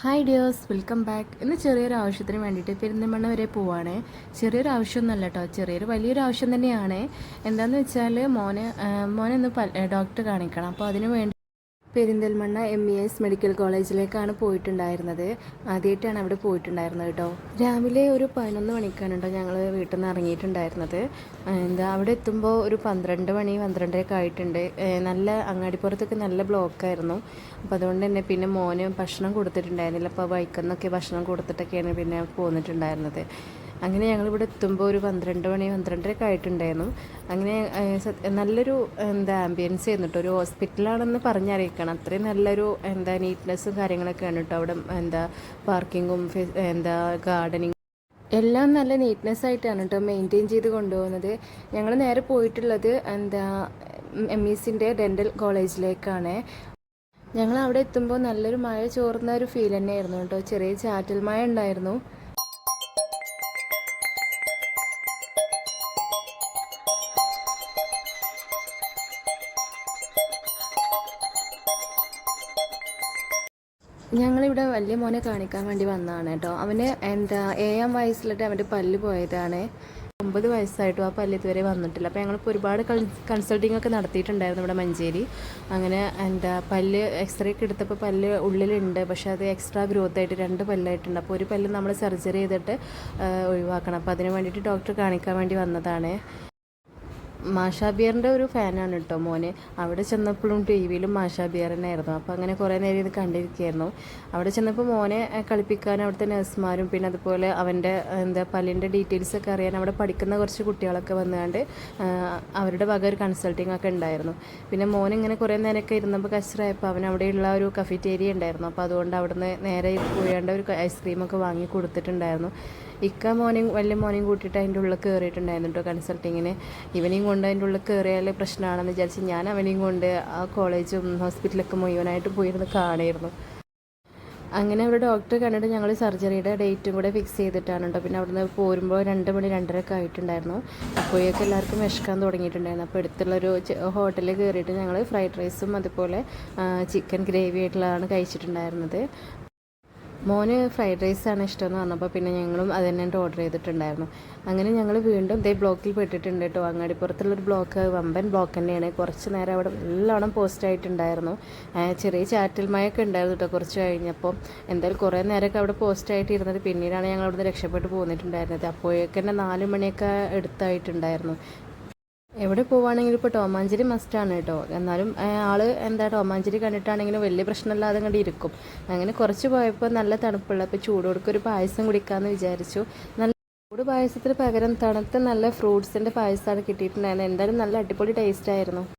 Hi dears welcome back ഇന്ന് ചെറിയൊരു ആവശ്യത്തിന് വേണ്ടിയിട്ട് പെരിന്തൽമണ്ണ വരെ പോവാണ്. ചെറിയൊരു ആവശ്യമൊന്നുമല്ല കേട്ടോ ചെറിയൊരു വലിയൊരു ആവശ്യം തന്നെയാണ്. എന്താണെന്ന് വെച്ചാൽ മോനെ മോനെ ഒന്ന് ഡോക്ടർ കാണിക്കണം. അപ്പോൾ അതിന് വേണ്ടി Perinthalmanna M E S medical കോളേജിലേക്കാണ് പോയിട്ടുണ്ടായിരുന്നത്. ആദ്യമായിട്ടാണ് അവിടെ പോയിട്ടുണ്ടായിരുന്നത് കേട്ടോ രാവിലെ ഒരു പതിനൊന്ന് മണിക്കാണ് കേട്ടോ ഞങ്ങൾ വീട്ടിൽ നിന്ന് ഇറങ്ങിയിട്ടുണ്ടായിരുന്നത്. എന്താ അവിടെ എത്തുമ്പോൾ ഒരു പന്ത്രണ്ട് മണി പന്ത്രണ്ടരയൊക്കെ ആയിട്ടുണ്ട്. നല്ല അങ്ങാടിപ്പുറത്തൊക്കെ നല്ല ബ്ലോക്കായിരുന്നു. അപ്പോൾ അതുകൊണ്ട് തന്നെ പിന്നെ മോന് ഭക്ഷണം കൊടുത്തിട്ടുണ്ടായിരുന്നില്ല. അപ്പോൾ വൈക്കുന്നൊക്കെ ഭക്ഷണം കൊടുത്തിട്ടൊക്കെയാണ് പിന്നെ പോന്നിട്ടുണ്ടായിരുന്നത്. അങ്ങനെ ഞങ്ങളിവിടെ എത്തുമ്പോൾ ഒരു പന്ത്രണ്ട് മണി പന്ത്രണ്ടരയൊക്കെ ആയിട്ടുണ്ടായിരുന്നു. അങ്ങനെ നല്ലൊരു എന്താ ആംബിയൻസ് ചെയ്യുന്നു കേട്ടോ ഒരു ഹോസ്പിറ്റലാണെന്ന് പറഞ്ഞറിയിക്കണം. അത്രയും നല്ലൊരു എന്താ നീറ്റ്നെസ്സും കാര്യങ്ങളൊക്കെയാണ് കേട്ടോ അവിടെ എന്താ പാർക്കിങ്ങും എന്താ ഗാർഡനിങ് എല്ലാം നല്ല നീറ്റ്നെസ് ആയിട്ടാണ് കേട്ടോ മെയിന്റെയിൻ ചെയ്ത് കൊണ്ടുപോകുന്നത്. ഞങ്ങൾ നേരെ പോയിട്ടുള്ളത് എന്താ എം ഇ സിന്റെ ഡെന്റൽ കോളേജിലേക്കാണ് ഞങ്ങൾ അവിടെ എത്തുമ്പോൾ നല്ലൊരു മഴ ചോർന്ന ഒരു ഫീൽ തന്നെയായിരുന്നു കേട്ടോ ചെറിയ ചാറ്റൽ മഴ ഉണ്ടായിരുന്നു. ഞങ്ങളിവിടെ വലിയ മോനെ കാണിക്കാൻ വേണ്ടി വന്നതാണ് കേട്ടോ. അവന് എന്താ ഏഴാം വയസ്സിലിട്ട് അവന്റെ പല്ല് പോയതാണ്. ഒമ്പത് വയസ്സായിട്ടും ആ പല്ല് ഇതുവരെ വന്നിട്ടില്ല. അപ്പോൾ ഞങ്ങളിപ്പോൾ ഒരുപാട് കൺസൾട്ടിംഗ് ഒക്കെ നടത്തിയിട്ടുണ്ടായിരുന്നു ഇവിടെ മഞ്ചേരി. അങ്ങനെ എന്താ പല്ല് എക്സ്റേ ഒക്കെ എടുത്തപ്പോൾ പല്ല് ഉള്ളിലുണ്ട്. പക്ഷേ അത് എക്സ്ട്രാ ഗ്രോത്ത് ആയിട്ട് രണ്ട് പല്ലായിട്ടുണ്ട്. അപ്പോൾ ഒരു പല്ല് നമ്മൾ സർജറി ചെയ്തിട്ട് ഒഴിവാക്കണം. അപ്പോൾ അതിന് വേണ്ടിയിട്ട് ഡോക്ടർ കാണിക്കാൻ വേണ്ടി വന്നതാണ്. മാഷാബിയറിന്റെ ഒരു ഫാനാണ് കേട്ടോ മോനെ. അവിടെ ചെന്നപ്പോഴും ടി വിയിലും തന്നെയായിരുന്നു. അപ്പോൾ അങ്ങനെ കുറേ നേരം ഇത് കണ്ടിരിക്കുകയായിരുന്നു. അവിടെ ചെന്നപ്പോൾ മോനെ കളിപ്പിക്കാൻ അവിടുത്തെ നഴ്സുമാരും പിന്നെ അതുപോലെ അവന്റെ എന്താ പല്ലിന്റെ ഡീറ്റെയിൽസ് ഒക്കെ അറിയാൻ അവിടെ പഠിക്കുന്ന കുറച്ച് കുട്ടികളൊക്കെ വന്നുകൊണ്ട് അവരുടെ വക ഒരു കൺസൾട്ടിങ് ഒക്കെ ഉണ്ടായിരുന്നു. പിന്നെ മോൻ ഇങ്ങനെ കുറേ നേരമൊക്കെ ഇരുന്നപ്പോൾ കച്ചറായപ്പോൾ അവൻ അവിടെയുള്ള ഒരു കഫറ്റേരിയ ഉണ്ടായിരുന്നു. അപ്പോൾ അതുകൊണ്ട് അവിടുന്ന് നേരെ പോയാണ്ട് ഒരു ഐസ്ക്രീമൊക്കെ വാങ്ങി കൊടുത്തിട്ടുണ്ടായിരുന്നു. ഇക്ക മോനെയും വലിയ മോനെയും കൂട്ടിയിട്ട് അതിന്റെ ഉള്ളിൽ കയറിയിട്ടുണ്ടായിരുന്നു കേട്ടോ കൺസൾട്ടിങ്ങിന്. ഇവനെയും കൊണ്ട് അതിന്റെ ഉള്ളിൽ കയറിയാൽ പ്രശ്നമാണെന്ന് വിചാരിച്ച് ഞാൻ അവനെയും കൊണ്ട് ആ കോളേജും ഹോസ്പിറ്റലൊക്കെ മുഴുവനായിട്ട് പോയിരുന്ന് കാണായിരുന്നു. അങ്ങനെ അവിടെ ഡോക്ടറെ കണ്ടിട്ട് ഞങ്ങൾ സർജറിയുടെ ഡേറ്റും കൂടെ ഫിക്സ് ചെയ്തിട്ടാണ് കേട്ടോ പിന്നെ അവിടുന്ന് പോരുമ്പോൾ രണ്ട് മണി രണ്ടരയൊക്കെ ആയിട്ടുണ്ടായിരുന്നു. അപ്പോഴേക്കും എല്ലാവർക്കും വിഷക്കാൻ തുടങ്ങിയിട്ടുണ്ടായിരുന്നു. അപ്പോൾ അടുത്തുള്ളൊരു ഹോട്ടലിൽ കയറിയിട്ട് ഞങ്ങൾ ഫ്രൈഡ് റൈസും അതുപോലെ ചിക്കൻ ഗ്രേവി ആയിട്ടുള്ളതാണ് കഴിച്ചിട്ടുണ്ടായിരുന്നത്. മോന് ഫ്രൈഡ് റൈസ് റൈസാണ് ഇഷ്ടമെന്ന് പറഞ്ഞപ്പോൾ പിന്നെ ഞങ്ങളും അത് തന്നെ ഓർഡർ ചെയ്തിട്ടുണ്ടായിരുന്നു. അങ്ങനെ ഞങ്ങൾ വീണ്ടും ഇതേ ബ്ലോക്കിൽ പെട്ടിട്ടുണ്ട് കേട്ടോ അങ്ങാടിപ്പുറത്തുള്ളൊരു ബ്ലോക്ക് വമ്പൻ ബ്ലോക്ക് തന്നെയാണ്. കുറച്ച് നേരം അവിടെ നല്ലോണം പോസ്റ്റ് ആയിട്ടുണ്ടായിരുന്നു. ചെറിയ ചാറ്റൽ മഴയൊക്കെ ഉണ്ടായിരുന്നു കേട്ടോ കുറച്ച് കഴിഞ്ഞപ്പോൾ എന്തായാലും കുറേ നേരമൊക്കെ അവിടെ പോസ്റ്റ് ആയിട്ടിരുന്നത്. പിന്നീടാണ് ഞങ്ങൾ അവിടുന്ന് രക്ഷപ്പെട്ട് പോന്നിട്ടുണ്ടായിരുന്നത്. അപ്പോഴേക്കന്നെ നാല് മണിയൊക്കെ എടുത്തായിട്ടുണ്ടായിരുന്നു എവിടെ പോവാണെങ്കിലും ഇപ്പോൾ ടോമാഞ്ചേരി മസ്റ്റാണ് കേട്ടോ. എന്നാലും ആൾ എന്താ ടോമാഞ്ചേരി കണ്ടിട്ടാണെങ്കിലും വലിയ പ്രശ്നമില്ലാതെ കണ്ട് ഇരിക്കും. അങ്ങനെ കുറച്ച് പോയപ്പോൾ നല്ല തണുപ്പുള്ള അപ്പോൾ ചൂടോടുക്ക് ഒരു പായസം കുടിക്കാമെന്ന് വിചാരിച്ചു. നല്ല ചൂട് പായസത്തിന് പകരം തണുത്ത നല്ല ഫ്രൂട്ട്സിന്റെ പായസമാണ് കിട്ടിയിട്ടുണ്ടായിരുന്നത് എന്തായാലും നല്ല അടിപൊളി ടേസ്റ്റ് ആയിരുന്നു.